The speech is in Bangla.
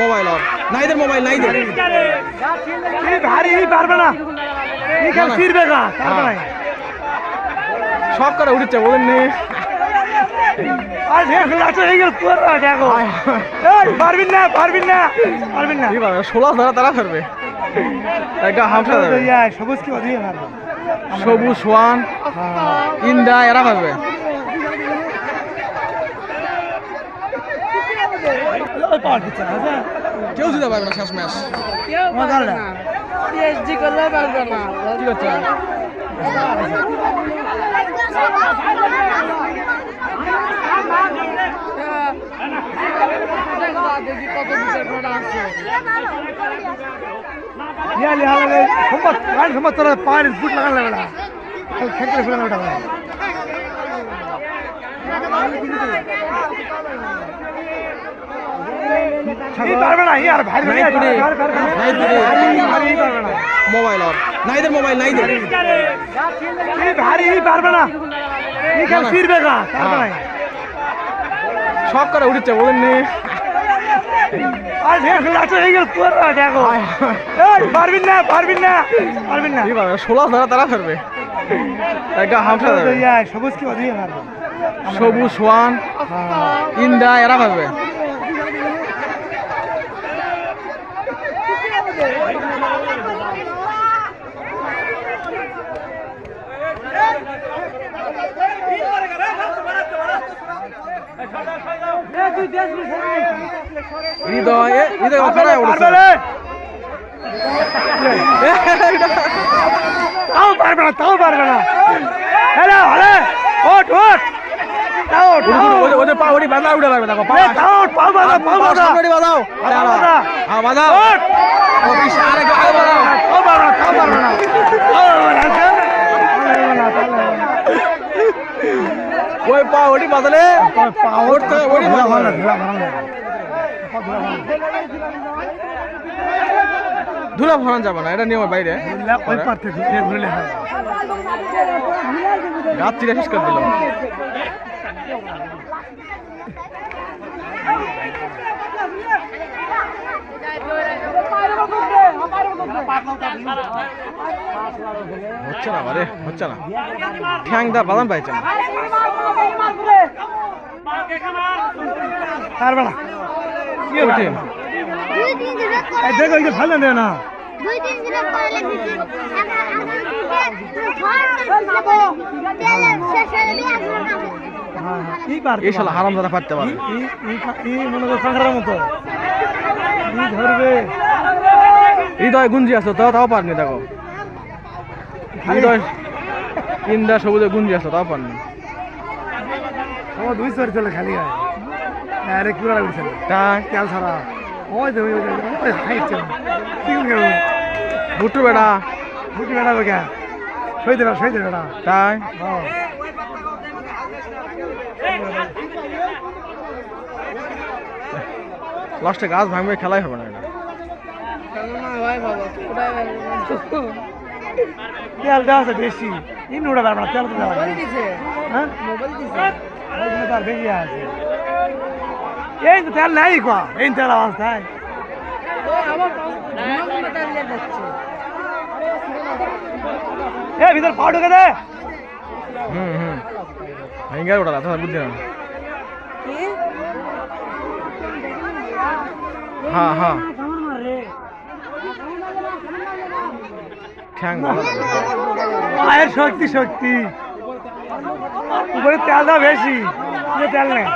Mobile নাইদের mobile নাইদের। এই ভারী পারবে না। ফিরবে সব করে উঠেছে বলেন নি। আর হয়ে না পারবিন না পারবিন না। ষোলো ধরা তারা ফেরবে একটা হামসা সবুজ কি সবুজ সোয়ান ইন্দা এরা পারবে ওই পাওয়ার দিচ্ছে না হ্যাঁ? কেউ দিতে পারবে না শেষ ম্যাচ। না। করলে পারবে না। কি করছে? দেখি কত বিচার করা আছে ইয়া লিয়া লাগে সম্পদ গান সম্পদ তোর পায়ের বুট লাগান লাগে না খালি খেতে ফেলে ওটা এই পারবে না ভাই মোবাইল নাইদের মোবাইল নাইদের ভারী পারবে না। না, না। ফিরবে না সব করে উঠেছে বলেন নি। আর তোর ষোলো ধরা ফেরবে একটা সবুজ কি অধিক সবুজ সোয়ান ইন্দা এরা পারবে হৃদয় হৃদয় ওখানে উঠেছে তাও পারবে না তাও পারবে না। হ্যালো হ্যালো ওঠ ওঠ। ওঠ। ওদের- পা ওটি বাঁধা উঠে পারবে দেখো পা ওঠ, পাও বাঁধা, পাও বাঁধা। ওটি বাঁধাও। বাঁধা। হ্যাঁ বাঁধাও। ও, পিছে আরেকটু আগে বাঁধাও না। না, তাও পারবে না। ওই পা ওটি বাঁধলে। পা ওটি ধুলা বাঁধা ভরান যাবে না এটা নিয়মের বাইরে। চিরে শেষ করে দিল হচ্ছে না বারে হচ্ছে না। ঠ্যাং দা বাদাম পাইছে না। পারবে না। কি এই দেখো ভালো নেই না। দুই তিন দিন হয়ে। যাবে এই শালা হারাম দাদা পারতে পারে। ই- মনে করো মতো। ধরবে। হৃদয় গুঞ্জি আছে তাও তাও পারনি দেখো। হৃদয় ইন্দা সবুজে গুঞ্জি আছে তাও পারনি ও দুই সর চলে খালি হয়। আরে কি ওই তো ওই কি গেল ভুট্টু বেটা বুটি বেড়া বেগা সই দেবা সই বেড়া। তাই? হ্যাঁ লাস্টে গাছ ভাঙবে, খেলাই হবে না এটা। না ভাই বাবা ওটাই ভালো তেল দেওয়া আছে বেশি। ইন উড়া পারবে না, তেল তো দেওয়া মোবাইল নেই। দিছে হ্যাঁ? মোবাইল দিছে ওই জন্য তার বেশি আছে এই তো তেল নাই কোয়া এই তেল অবস্থায় ও আবার ঘুমাগুলো দাঁড়িয়ে যাচ্ছে এ, ভিতর পা ঢুকে দে। হুম হুম। ভেঙে ওটা রাখা বুদ্ধি না কি হ্যাঁ হ্যাঁ ঠ্যাং। পায়ের শক্তি শক্তি। উপরে তেলটা বেশি তেল নেই।